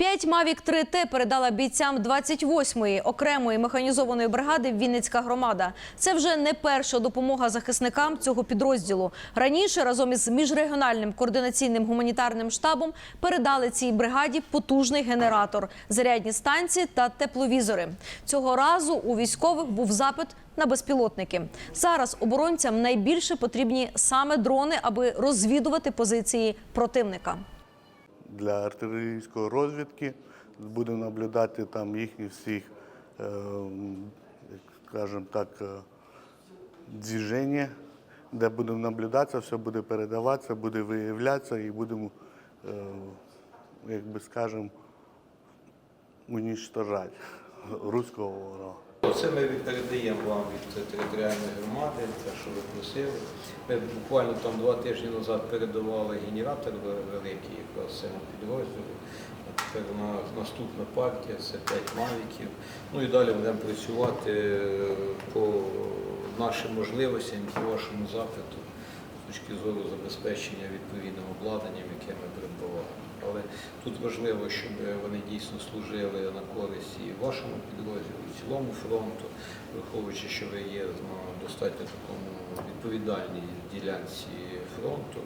П'ять Мавік 3Т передала бійцям 28-ї окремої механізованої бригади Вінницька громада. Це вже не перша допомога захисникам цього підрозділу. Раніше разом із міжрегіональним координаційним гуманітарним штабом передали цій бригаді потужний генератор, зарядні станції та тепловізори. Цього разу у військових був запит на безпілотники. Зараз оборонцям найбільше потрібні саме дрони, аби розвідувати позиції противника. Для артилерійської розвідки. Будемо наблюдати там їхні всіх, е, скажімо так, е, движення, де будемо наблюдатися, все буде передаватися, буде виявлятися і будемо, е, як би скажемо, уничтожати руського ворога. Це ми передаємо вам від територіальної громади, те, що ви просили. Ми буквально там два тижні назад передавали генератор великий цьому підрозділу. Тепер на наступна партія це 5 мавіків. Ну і далі будемо працювати е, по нашим можливостям, по вашому запиту з точки зору забезпечення відповідним обладнанням, яке ми придбавали. Тут важливо, щоб вони дійсно служили на користь і вашому підрозділу, і цілому фронту, враховуючи, що ви є на достатньо такому відповідальній ділянці фронту,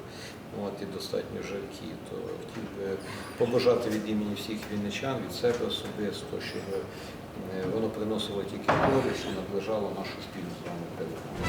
от, і достатньо жаркі, то хотів би побажати від імені всіх вінничан, від себе особисто, щоб е, воно приносило тільки користь і наближало нашу спільну з вами перемогу.